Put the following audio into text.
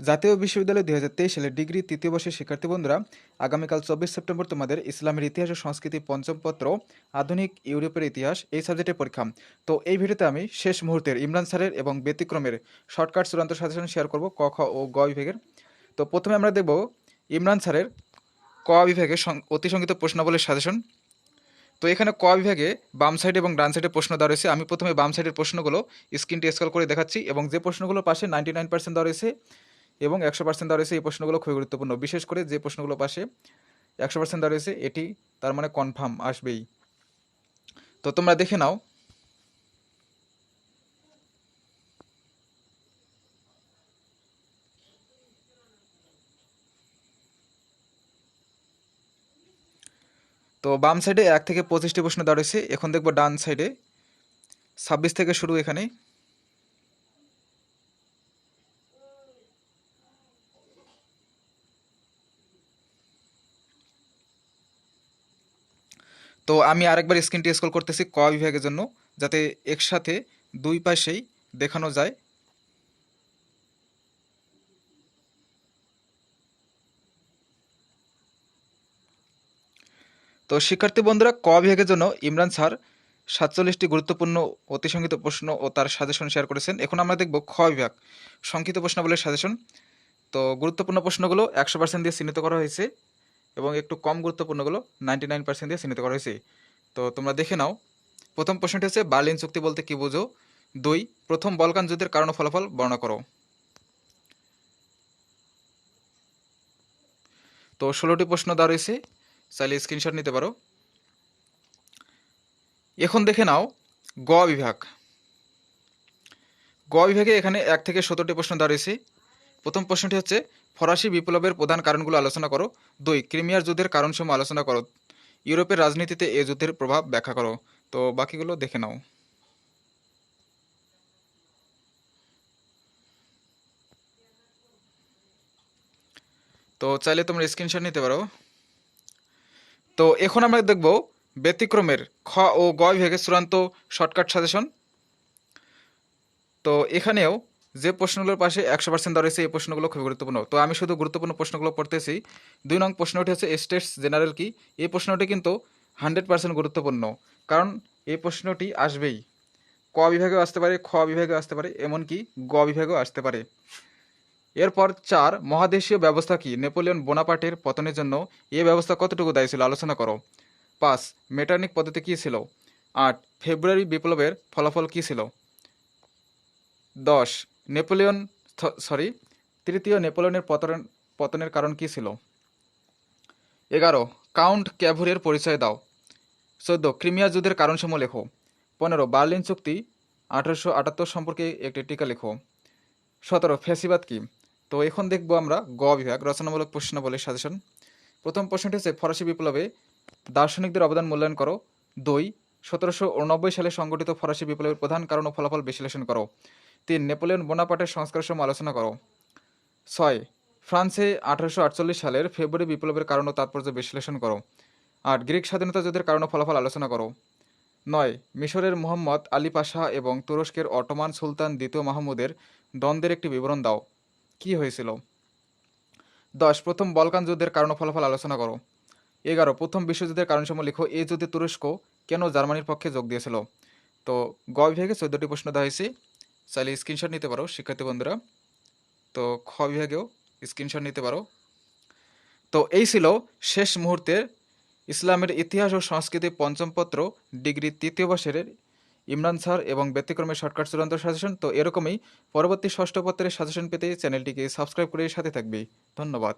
জাতীয় বিশ্ববিদ্যালয় দুই সালের ডিগ্রি তৃতীয় বর্ষের শিক্ষার্থী বন্ধুরা, আগামীকাল চব্বিশ সেপ্টেম্বর তোমাদের ইসলামের ইতিহাস ও সংস্কৃতি পঞ্চম পত্র, আধুনিক ইউরোপের ইতিহাস, এই সাবজেক্টের পরীক্ষা। তো এই ভিডিওতে আমি শেষ মুহূর্তের ইমরান স্যারের এবং ব্যতিক্রমের শর্টকাট চূড়ান্ত সাজেশন শেয়ার করব ক, খ ও গ বিভাগের। তো প্রথমে আমরা দেখব ইমরান স্যারের ক বিভাগে সং- অতি সংগীত প্রশ্নাবলীর সাজেশন। তো এখানে ক বিভাগে বাম সাইড এবং ডান সাইডে প্রশ্ন দেওয়া রয়েছে। আমি প্রথমে বাম সাইডের প্রশ্নগুলো স্ক্রিনটি স্কল করে দেখাচ্ছি এবং যে প্রশ্নগুলো পাশে নাইনটি নাইন পার্সেন্ট দেওয়া রয়েছে এবং একশো পার্সেন্ট দেওয়া এই প্রশ্নগুলো খুবই গুরুত্বপূর্ণ। বিশেষ করে যে প্রশ্নগুলো পাশে, একশো পার্সেন্ট দেওয়া রয়েছে এটি তার মানে কনফার্ম আসবেই। তো তোমরা দেখে নাও। তো বাম সাইডে এক থেকে পঁচিশটি প্রশ্ন দাঁড়িয়েছে। এখন দেখব ডান সাইডে ছাব্বিশ থেকে শুরু এখানে তো আমি আরেকবার স্ক্রিনটি স্ক্রল করতেছি ক বিভাগের জন্য, যাতে একসাথে দুই পাশেই দেখানো যায়। তো শিক্ষার্থী বন্ধুরা, ক বিভাগের জন্য ইমরান স্যার সাতচল্লিশটি গুরুত্বপূর্ণ অতিসংহিত প্রশ্ন ও তার সাজেশন শেয়ার করেছেন। এখন আমরা দেখব খ বিভাগ, সংক্ষিপ্ত প্রশ্নাবলীর সাজেশন তো গুরুত্বপূর্ণ প্রশ্নগুলো একশো পার্সেন্ট দিয়ে চিহ্নিত করা হয়েছে। এবং একটু কম গুরুত্বপূর্ণগুলো নাইনটি নাইন পার্সেন্ট দিয়ে চিহ্নিত করা হয়েছে। তো তোমরা দেখে নাও। প্রথম প্রশ্নটি হচ্ছে, বার্লিন চুক্তি বলতে কি বোঝো? দুই, প্রথম বলকান যুদ্ধের কারণ ফলাফল বর্ণনা করো। তো ষোলোটি প্রশ্ন দেওয়া রয়েছে, চাইলে স্ক্রিনশট নিতে পারো। এখন দেখে নাও, গ বিভাগ। গ বিভাগে এখানে এক থেকে সতেরোটি প্রশ্ন দেওয়া রয়েছে। প্রথম প্রশ্নটি হচ্ছে ফরাসি বিপ্লবের প্রধান কারণগুলো আলোচনা করো। দুই, ক্রিমিয়ার যুদ্ধের কারণসমূহ আলোচনা করো। ইউরোপের রাজনীতিতে এ যুদ্ধের প্রভাব ব্যাখ্যা করো। তো বাকিগুলো দেখে নাও। তো চাইলে তোমরা স্ক্রিনশট নিতে পারো। তো এখন আমরা দেখব ব্যতিক্রমের খ ও গ বিভাগের চূড়ান্ত শর্টকাট সাজেশন। তো এখানেও যে প্রশ্নগুলোর পাশে একশো পার্সেন্ট দাঁড়িয়েছে এই প্রশ্নগুলো খুবই গুরুত্বপূর্ণ। তো আমি শুধু গুরুত্বপূর্ণ প্রশ্নগুলো পড়তেছি। দুই নং প্রশ্নটি হচ্ছে স্টেটস জেনারেল কি? এই প্রশ্নটি কিন্তু হান্ড্রেড পার্সেন্ট গুরুত্বপূর্ণ। কারণ এই প্রশ্নটি আসবেই। ক বিভাগেও আসতে পারে, খ বিভাগেও আসতে পারে, এমনকি গ বিভাগেও আসতে পারে। এরপর চার, মহাদেশীয় ব্যবস্থা কি? নেপোলিয়ন বোনাপার্টের পতনের জন্য এ ব্যবস্থা কতটুকু দায়ী ছিল? আলোচনা করো। পাঁচ, মেটার্নিক পদ্ধতি কী ছিল? আট, ফেব্রুয়ারি বিপ্লবের ফলাফল কী ছিল? দশ নেপোলিয়ন সরি তৃতীয় নেপোলিয়নের পতন পতনের কারণ কী ছিল? এগারো, কাউন্ট ক্যাভুরের পরিচয় দাও। চোদ্দ, ক্রিমিয়া যুদ্ধের কারণসমূহ লেখো। পনেরো, বার্লিন চুক্তি। আঠারোশো আটাত্তর সম্পর্কে একটি টিকা লেখো। সতেরো, ফ্যাসিবাদ কি? তো এখন দেখব আমরা গ বিভাগ, রচনামূলক প্রশ্নাবলীর সাজেশন। প্রথম প্রশ্নটি হচ্ছে, ফরাসি বিপ্লবে দার্শনিকদের অবদান মূল্যায়ন করো। দুই, সতেরোশো সালে সংগঠিত ফরাসি বিপ্লবের প্রধান কারণ ও ফলাফল বিশ্লেষণ করো। তিন, নেপোলিয়ন বোনাপার্টের সংস্কার সময় আলোচনা করো। ছয়, ফ্রান্সে আঠারোশো আটচল্লিশ সালের ফেব্রুয়ারি বিপ্লবের কারণ ও তাৎপর্য বিশ্লেষণ করো। আট, গ্রিক স্বাধীনতা যুদ্ধের কারণ ও ফলাফল আলোচনা করো। নয়, মিশরের মোহাম্মদ আলী পাশা এবং তুরস্কের অটোমান সুলতান দ্বিতীয় মাহমুদের দ্বন্দ্বের একটি বিবরণ দাও। কি হয়েছিল? দশ, প্রথম বলকান যুদ্ধের কারণ ফলাফল আলোচনা করো। এগারো, প্রথম বিশ্বযুদ্ধের কারণসমূহ লিখো। এই যুদ্ধে তুরস্ক কেন জার্মানির পক্ষে যোগ দিয়েছিল? তো, গ বিভাগে চোদ্দটি প্রশ্ন দেওয়া হয়েছে। চাইলে স্ক্রিনশট নিতে পারো, শিক্ষার্থী বন্ধুরা। তো খ বিভাগেও স্ক্রিনশট নিতে পারো। তো এই ছিল শেষ মুহূর্তের ইসলামের ইতিহাস ও সংস্কৃতি পঞ্চম পত্র, ডিগ্রি তৃতীয় বর্ষের ইমরান স্যার এবং ব্যতিক্রমের শর্টকাট চূড়ান্ত সাজেশন। তো এরকমই পরবর্তী ষষ্ঠ পত্রের সাজেশন পেতে চ্যানেলটিকে সাবস্ক্রাইব করে সাথে থাকবে। ধন্যবাদ।